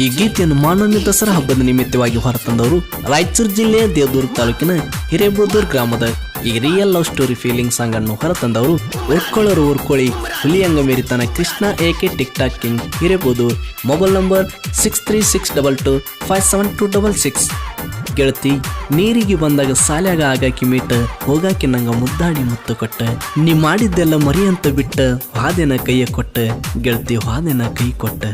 ಈ ಗೀತೆಯನ್ನು ಮಾನವೀಯ ದಸರಾ ಹಬ್ಬದ ನಿಮಿತ್ತವಾಗಿ ಹೊರತಂದವರು ರಾಯಚೂರು ಜಿಲ್ಲೆಯ ದೇವದುರ್ಗ ತಾಲೂಕಿನ ಹಿರೇಬುದೂರ್ ಗ್ರಾಮದ ಈ real love story feeling song ಅನ್ನು ಹೊರತಂದವರು ಉರ್ಕೊಳ್ಳೋರು ಉರ್ಕೊಳ್ಳಿ ಹುಲಿಯಂಗ ಮೇರಿತನ Krishna AK tik tok king Hirebudur. Mobile number six three six double two five seven two double six ಗೆಳತಿ ನೀರಿಗೆ ಬಂದಾಗ ಸಾಲ್ಯಾಗ ಆಗಾಕಿ ಮೀಟ ಹೋಗಾಕಿ ನಂಗ ಮುದ್ದಾಡಿ ಮುತ್ತು ಕೊಟ್ಟ. ನೀ ಮಾಡಿದ್ದೆಲ್ಲ ಮರಿಯಂತ ಬಿಟ್ಟ ಹಾದೆನ ಕೈಯ ಕೊಟ್ಟ ಗೆಳತಿ ಹಾದೆನ ಕೈ ಕೊಟ್ಟ.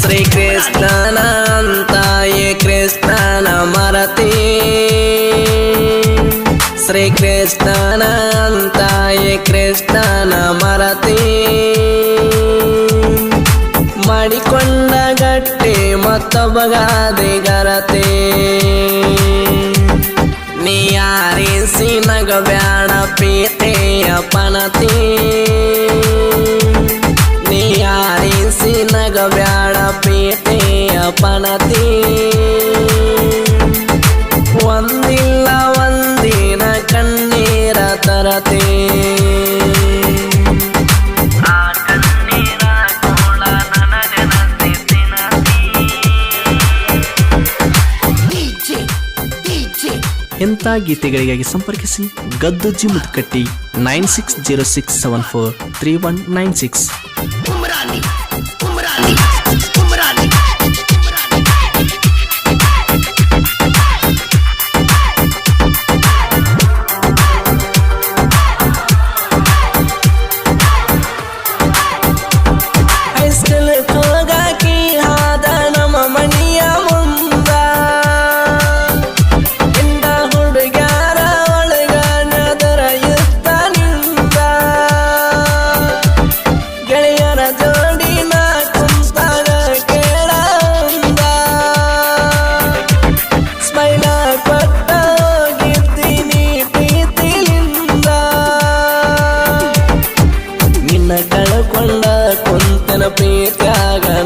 ಶ್ರೀ DJ, ಶ್ರೀ ಕೃಷ್ಣನ ಅಂತಾಯೇ ಕೃಷ್ಣನ ಮರತಿ. ಮಾಡಿಕೊಂಡ ಗಟ್ಟಿ ಮತ್ತೊಬ್ಬಗಾದೆ ಗರತೆ. ನೀ ಯಾರಿಸಿ ನಗಬ್ಯಾಡ ಪ್ರೀತಿಯ ಪನತಿ. ನೀ ಯಾರಿಸಿ ನಗಬ್ಯಾಡ ಪ್ರೀತಿಯ ಪನತಿ. ಒಂದಿಲ್ಲ ಕಣ್ಣೀರ ಎಂಥ ಗೀತೆಗಳಿಗಾಗಿ ಸಂಪರ್ಕಿಸಿ ಗದ್ದುಜಿ Mudkatti nine six zero six seven four three one nine six.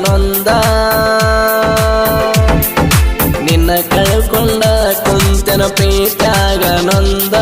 ನೊಂದ ನಿನ್ನ ಕಳ್ಕೊಂಡ ಕುಂತನ ಪ್ರೀತ್ಯಾಗ ನೊಂದ.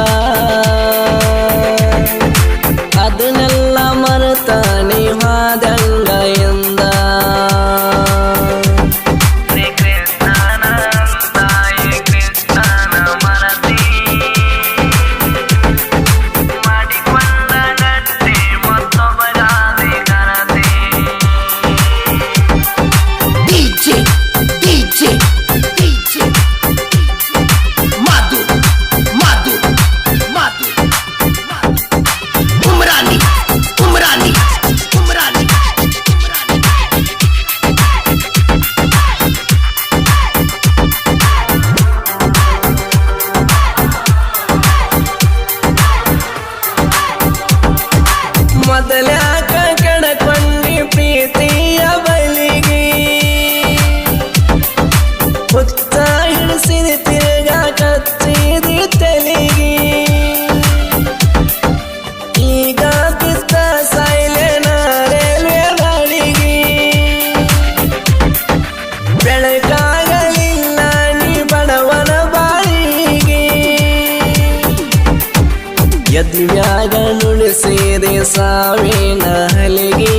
ಸಾವಿನ ಹಲಗಿ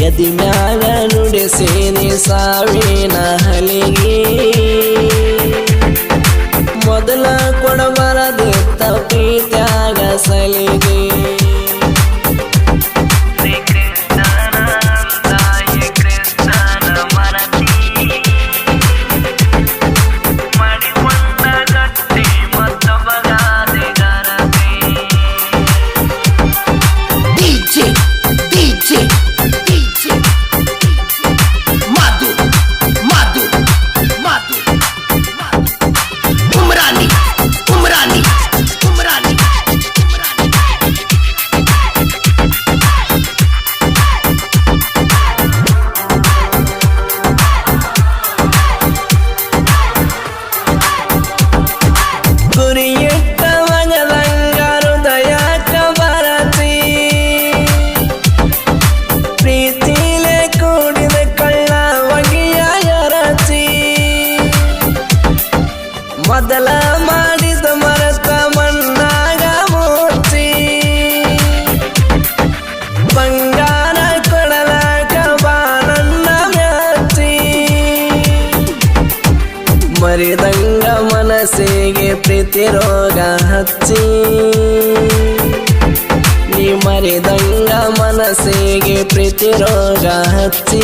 ಗದಿ ಮ್ಯಾಲ ನುಡಿಸೇನೆ ಸಾವಿನ ಪ್ರೀತಿ ರೋಗ ಹಚ್ಚಿ ನೀ ಮರಿದಂಗ ಮನಸ್ಸಿಗೆ ಪ್ರೀತಿ ರೋಗ ಹಚ್ಚಿ.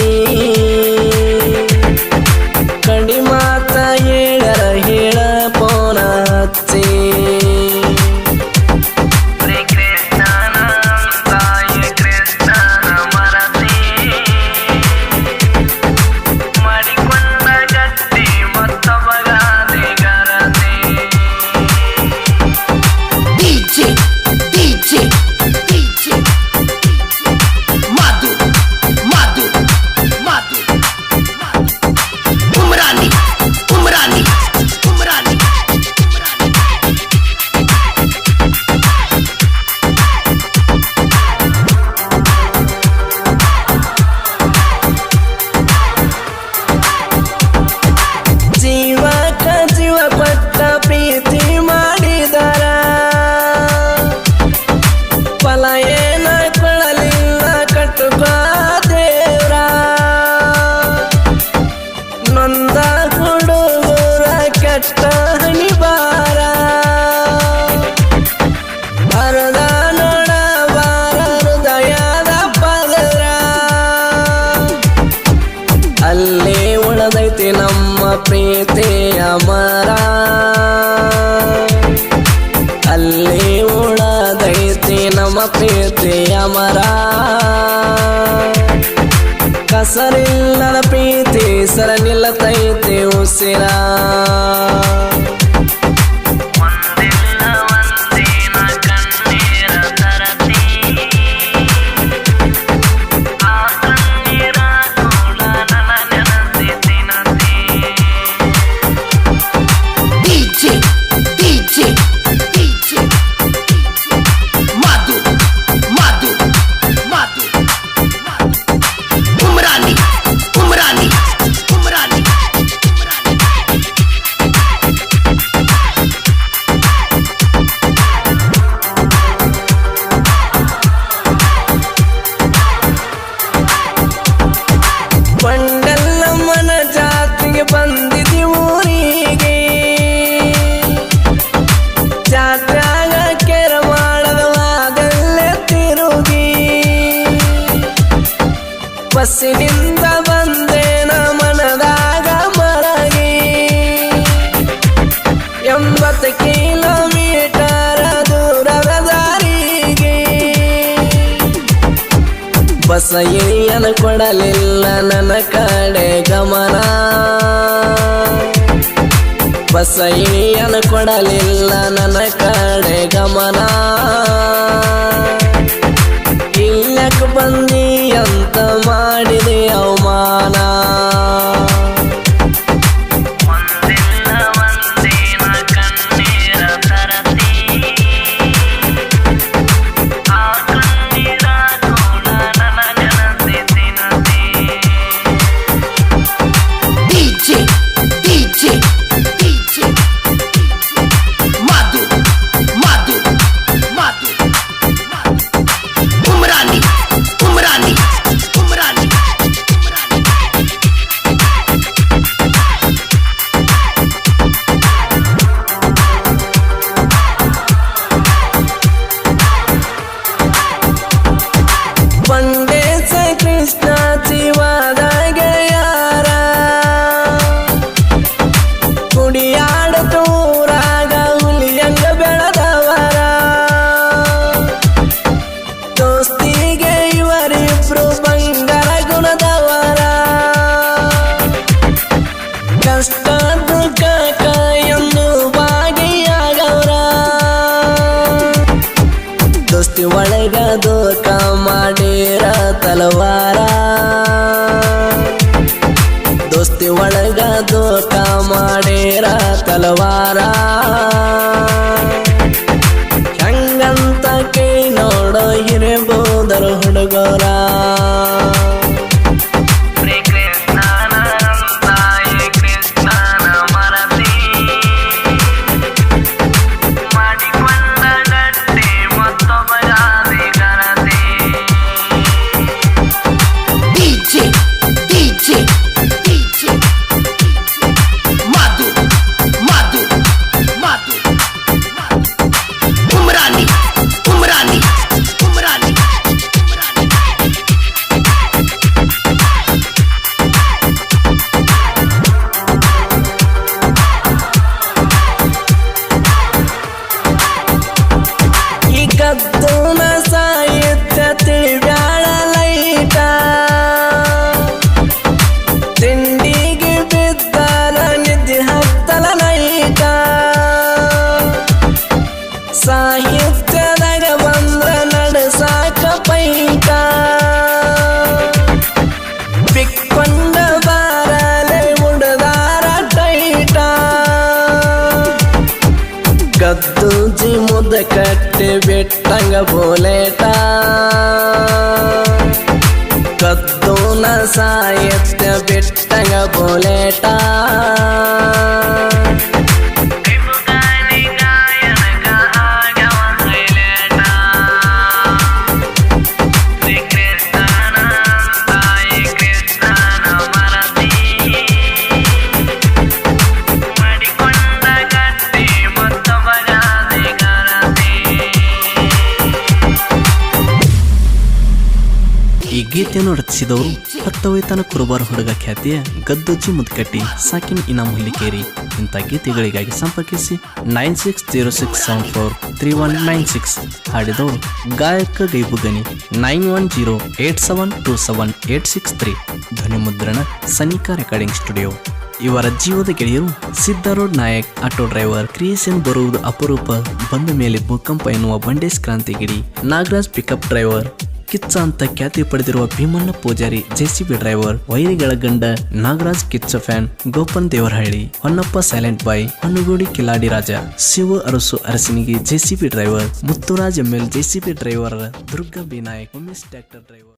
ಬಾರದ ನೋಡ ಹೃದಯದ ಪದರ ಅಲ್ಲಿ ಉಳದೈತಿ ನಮ್ಮ ಪ್ರೀತಿ ಅಮರ ಅಲ್ಲಿ ಉಳದೈತಿ ನಮ್ಮ ಪ್ರೀತಿ ಅಮರ ಕಸರಿಲ್ಲದ ಪ್ರೀತಿ ಸರ ನಿಲ್ಲತೈತಿ ಉಸಿರಾ. ವಾಪಸ್ ಏನು ಕೊಡಲಿಲ್ಲ ನನ್ನ ಕಡೆ ಗಮನ. ಬಸ ಕೊಡಲಿಲ್ಲ ನನ್ನ ಕಡೆ ಗಮನ. ದೋಖ ಮಾಡಿರ ತಲವಾರ. ದೋಸ್ತಿ ಒಳಗ ದೋಖ ಮಾಡಿರ ತಲವಾರ. ಈ ಗೀತೆಯನ್ನು ರಚಿಸಿದವರು ಹತ್ತವೈತನ ಕುರುಬಾರ ಹುಡುಗ ಖ್ಯಾತಿಯ ಗದ್ದಜ್ಜಿ ಮುದ್ಕಟ್ಟಿ, ಸಾಕಿನ್ ಇನಾಮ್ ಹುಲಿಕೇರಿ. ಇಂಥ ಗೀತೆಗಳಿಗಾಗಿ ಸಂಪರ್ಕಿಸಿ nine six zero six seven four three one nine six ಹಾಡಿದವರು ಗಾಯಕ ಗೈಬುಗನಿ nine one zero eight seven two seven eight six three. ಧ್ವನಿ ಮುದ್ರಣ ಸನಿಕಾ ರೆಕಾರ್ಡಿಂಗ್ ಸ್ಟುಡಿಯೋ. ಇವರ ಜೀವದ ಗೆಳೆಯರು Siddharoodha Nayak, auto driver creation ಬರುವುದು ಅಪರೂಪ. ಬಂದ ಮೇಲೆ ಭೂಕಂಪ ಎನ್ನುವ Bandesh ಕ್ರಾಂತಿಗಿರಿ. Nagaraj pickup driver. Kichcha ಅಂತ ಖ್ಯಾತಿ ಪಡೆದಿರುವ ಭೀಮಣ್ಣ ಪೂಜಾರಿ ಜೆಸಿಬಿ ಡ್ರೈವರ್, ವೈರಿಗಳ ಗಂಡ, Nagaraj Kichcha fan, Gopan Devarahalli, Honnappa silent boy Honnagodi Kiladi Raja, Shiva Arasu ಅರಸಿನಿಗೆ JCB driver, Muthuraj ML JCB driver, Durga B Nayak, Umesh tractor driver.